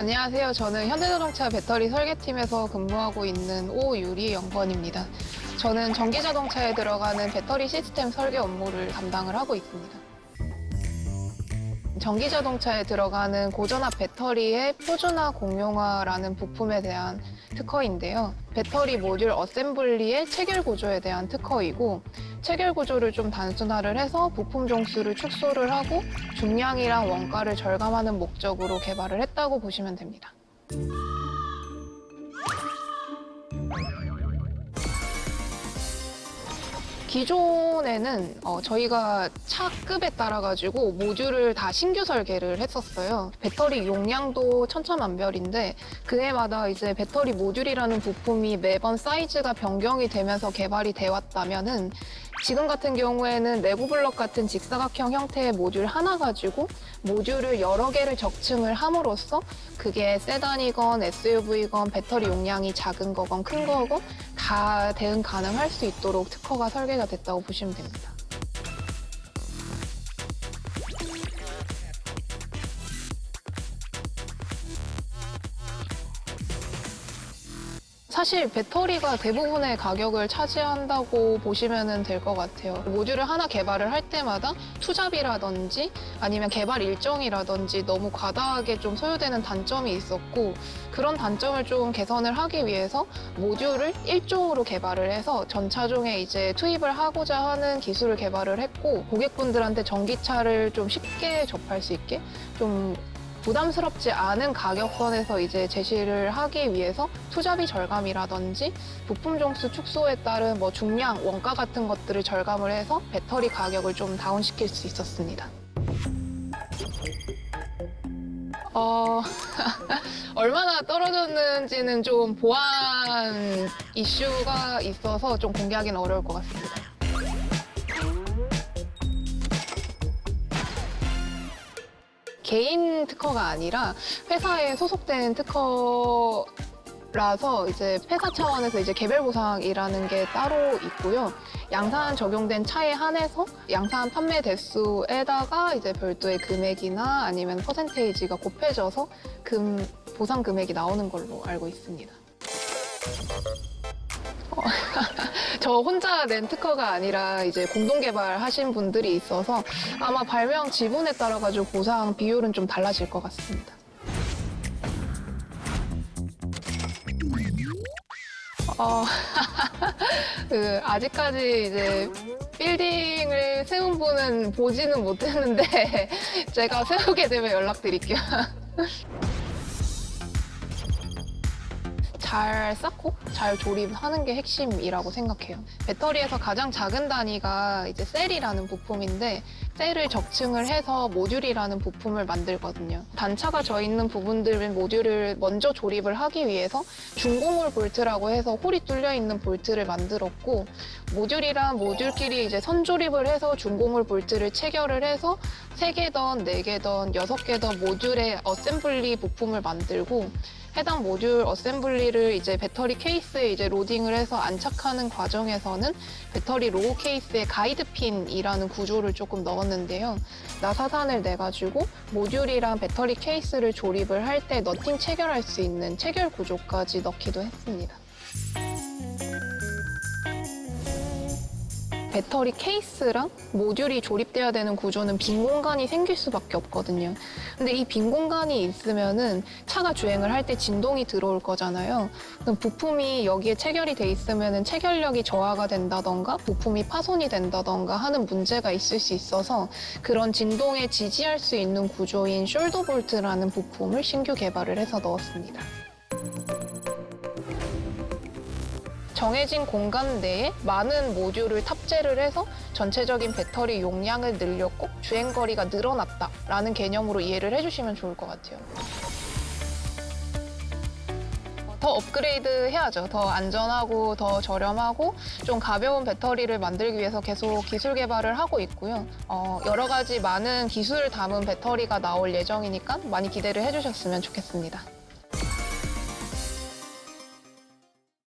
안녕하세요. 저는 현대자동차 배터리 설계팀에서 근무하고 있는 오유리 연구원입니다. 저는 전기자동차에 들어가는 배터리 시스템 설계 업무를 담당을 하고 있습니다. 전기 자동차에 들어가는 고전압 배터리의 표준화 공용화라는 부품에 대한 특허인데요. 배터리 모듈 어셈블리의 체결 구조에 대한 특허이고 체결 구조를 좀 단순화를 해서 부품 종수를 축소를 하고 중량이랑 원가를 절감하는 목적으로 개발을 했다고 보시면 됩니다. 기존에는 어, 저희가 차급에 따라 가지고 모듈을 다 신규 설계를 했었어요. 배터리 용량도 천차만별인데 그해마다 이제 배터리 모듈이라는 부품이 매번 사이즈가 변경이 되면서 개발이 돼 왔다면은 지금 같은 경우에는 내부 블럭 같은 직사각형 형태의 모듈 하나 가지고 모듈을 여러 개를 적층을 함으로써 그게 세단이건 SUV건 배터리 용량이 작은 거건 큰 거건 다 대응 가능할 수 있도록 특허가 설계가 됐다고 보시면 됩니다. 사실 배터리가 대부분의 가격을 차지한다고 보시면 될 것 같아요. 모듈을 하나 개발을 할 때마다 투잡이라든지 아니면 개발 일정이라든지 너무 과다하게 좀 소요되는 단점이 있었고 그런 단점을 좀 개선을 하기 위해서 모듈을 일종으로 개발을 해서 전차종에 이제 투입을 하고자 하는 기술을 개발을 했고 고객분들한테 전기차를 좀 쉽게 접할 수 있게 좀 부담스럽지 않은 가격선에서 이제 제시를 하기 위해서 투자비 절감이라든지 부품 종수 축소에 따른 뭐 중량, 원가 같은 것들을 절감을 해서 배터리 가격을 좀 다운시킬 수 있었습니다. 어, 얼마나 떨어졌는지는 좀 보안 이슈가 있어서 좀 공개하기는 어려울 것 같습니다. 개인 특허가 아니라 회사에 소속된 특허 라서 이제 회사 차원에서 이제 개별 보상이라는 게 따로 있고요. 양산 적용된 차에 한해서 양산 판매 대수에다가 이제 별도의 금액이나 아니면 퍼센테이지가 곱해져서 금 보상 금액이 나오는 걸로 알고 있습니다. 어, 저 혼자 낸 특허가 아니라 이제 공동 개발하신 분들이 있어서 아마 발명 지분에 따라 가지고 보상 비율은 좀 달라질 것 같습니다. 어, 그 아직까지 이제 빌딩을 세운 분은 보지는 못했는데 제가 세우게 되면 연락드릴게요. 잘 쌓고 잘 조립하는 게 핵심이라고 생각해요. 배터리에서 가장 작은 단위가 이제 셀이라는 부품인데 셀을 적층을 해서 모듈이라는 부품을 만들거든요. 단차가 져 있는 부분들은 모듈을 먼저 조립을 하기 위해서 중공홀 볼트라고 해서 홀이 뚫려 있는 볼트를 만들었고 모듈이랑 모듈끼리 이제 선조립을 해서 중공홀 볼트를 체결을 해서 세개던네개던 여섯 개던 모듈의 어셈블리 부품을 만들고 해당 모듈 어셈블리를 이제 배터리 케이스에 이제 로딩을 해서 안착하는 과정에서는 배터리 로고 케이스에 가이드 핀이라는 구조를 조금 넣었는데요. 나사산을 내 가지고 모듈이랑 배터리 케이스를 조립을 할 때 너팅 체결할 수 있는 체결 구조까지 넣기도 했습니다. 배터리 케이스랑 모듈이 조립돼야 되는 구조는 빈 공간이 생길 수밖에 없거든요. 근데 이 빈 공간이 있으면은 차가 주행을 할 때 진동이 들어올 거잖아요. 그럼 부품이 여기에 체결이 돼 있으면은 체결력이 저하가 된다던가 부품이 파손이 된다던가 하는 문제가 있을 수 있어서 그런 진동에 지지할 수 있는 구조인 숄더 볼트라는 부품을 신규 개발을 해서 넣었습니다. 정해진 공간 내에 많은 모듈을 탑재를 해서 전체적인 배터리 용량을 늘렸고 주행 거리가 늘어났다라는 개념으로 이해를 해주시면 좋을 것 같아요. 더 업그레이드 해야죠. 더 안전하고 더 저렴하고 좀 가벼운 배터리를 만들기 위해서 계속 기술 개발을 하고 있고요. 어, 여러 가지 많은 기술을 담은 배터리가 나올 예정이니까 많이 기대를 해주셨으면 좋겠습니다.